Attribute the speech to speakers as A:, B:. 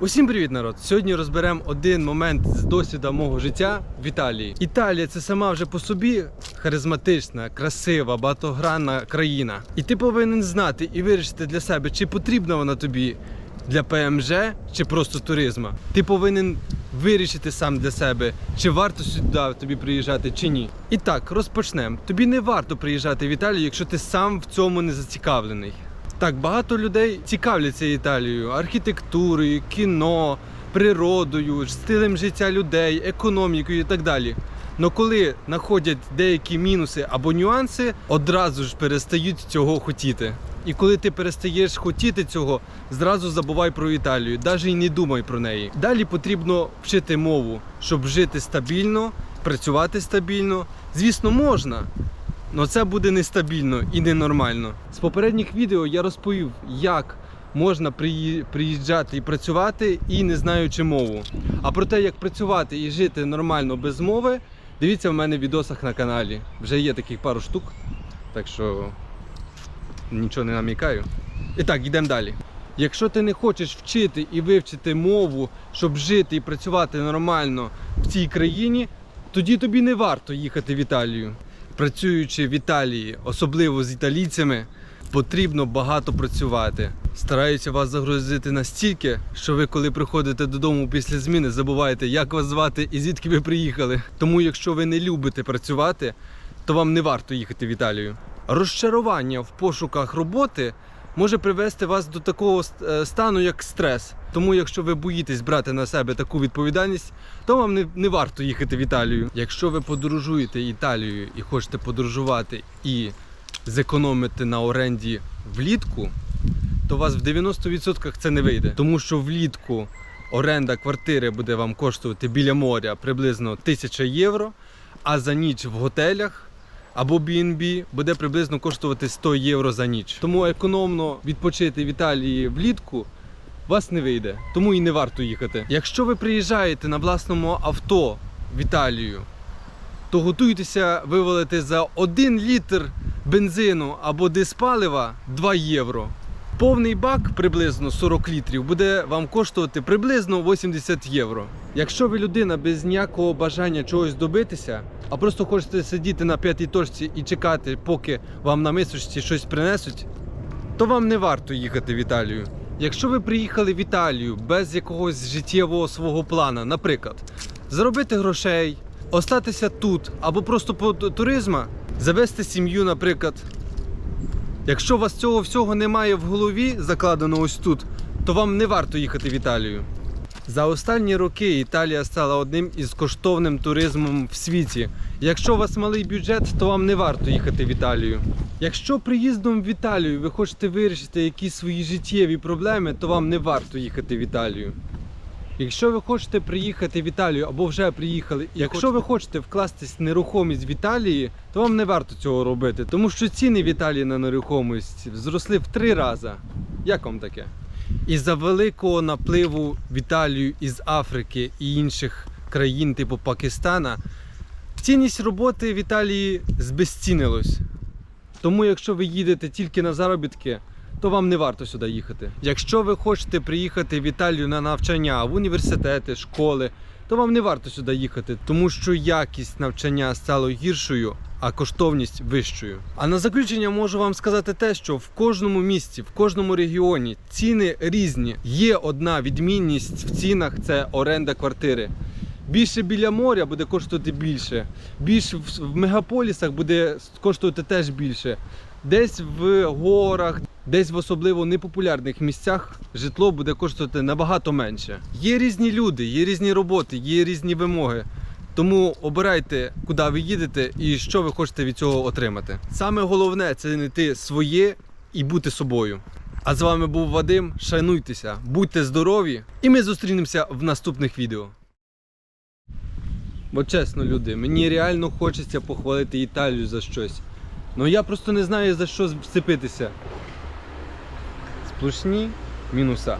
A: Усім привіт, народ! Сьогодні розберемо один момент з досвіду мого життя в Італії. Італія це сама вже по собі харизматична, красива, багатогранна країна. І ти повинен знати і вирішити для себе, чи потрібна вона тобі для ПМЖ чи просто туризма. Ти повинен вирішити сам для себе, чи варто сюди тобі приїжджати, чи ні. І так, розпочнемо. Тобі не варто приїжджати в Італію, якщо ти сам в цьому не зацікавлений. Так, багато людей цікавляться Італією, архітектурою, кіно, природою, стилем життя людей, економікою і так далі. Но коли знаходять деякі мінуси або нюанси, одразу ж перестають цього хотіти. І коли ти перестаєш хотіти цього, зразу забувай про Італію, навіть і не думай про неї. Далі потрібно вчити мову, щоб жити стабільно, працювати стабільно. Звісно, можна, але це буде нестабільно і ненормально. З попередніх відео я розповів, як можна приїжджати і працювати і не знаючи мову. А про те, як працювати і жити нормально без мови, дивіться в мене в відосах на каналі. Вже є таких пару штук, так що нічого не намікаю. І так, йдемо далі. Якщо ти не хочеш вчити і вивчити мову, щоб жити і працювати нормально в цій країні, тоді тобі не варто їхати в Італію. Працюючи в Італії, особливо з італійцями, потрібно багато працювати. Стараються вас загрузити настільки, що ви, коли приходите додому після зміни, забуваєте, як вас звати і звідки ви приїхали. Тому, якщо ви не любите працювати, то вам не варто їхати в Італію. Розчарування в пошуках роботи може привести вас до такого е, стану, як стрес. Тому, якщо ви боїтесь брати на себе таку відповідальність, то вам не, не варто їхати в Італію. Якщо ви подорожуєте Італією і хочете подорожувати і зекономити на оренді влітку, то вас в 90% це не вийде. Тому що влітку оренда квартири буде вам коштувати біля моря приблизно 1000 євро, а за ніч в готелях або B&B буде приблизно коштувати 100 євро за ніч. Тому економно відпочити в Італії влітку вас не вийде, тому і не варто їхати. Якщо ви приїжджаєте на власному авто в Італію, то готуйтеся вивалити за 1 літр бензину або диспалива 2 євро. Повний бак приблизно 40 літрів буде вам коштувати приблизно 80 євро. Якщо ви людина без ніякого бажання чогось добитися, а просто хочете сидіти на п'ятій точці і чекати, поки вам на мисочці щось принесуть, то вам не варто їхати в Італію. Якщо ви приїхали в Італію без якогось життєвого свого плана, наприклад, заробити грошей, остатися тут або просто по ту- туризма, завести сім'ю, наприклад. Якщо у вас цього всього немає в голові, закладено ось тут, то вам не варто їхати в Італію. За останні роки Італія стала одним із коштовним туризмом в світі. Якщо у вас малий бюджет, то вам не варто їхати в Італію. Якщо приїздом в Італію ви хочете вирішити якісь свої життєві проблеми, то вам не варто їхати в Італію. Якщо ви хочете приїхати в Італію або вже приїхали, якщо ви хочете вкластись в нерухомість в Італії, то вам не варто цього робити, тому що ціни в Італії на нерухомість зросли в три рази. Як вам таке? Із-за великого напливу в Італію із Африки і інших країн, типу Пакистана, цінність роботи в Італії збезцінилась. Тому, якщо ви їдете тільки на заробітки, то вам не варто сюди їхати. Якщо ви хочете приїхати в Італію на навчання в університети, школи, то вам не варто сюди їхати, тому що якість навчання стала гіршою, а коштовність вищою. А на заключення можу вам сказати те, що в кожному місті, в кожному регіоні ціни різні. Є одна відмінність в цінах це оренда квартири. Більше біля моря буде коштувати більше, більше в мегаполісах буде коштувати теж більше. Десь в горах, десь в особливо непопулярних місцях житло буде коштувати набагато менше. Є різні люди, є різні роботи, є різні вимоги. Тому обирайте, куди ви їдете і що ви хочете від цього отримати. Саме головне це знайти своє і бути собою. А з вами був Вадим. Шануйтеся, будьте здорові, і ми зустрінемося в наступних відео. Бо чесно, люди, мені реально хочеться похвалити Італію за щось. Ну я просто не знаю за що зцепитися. Сплошні мінуса.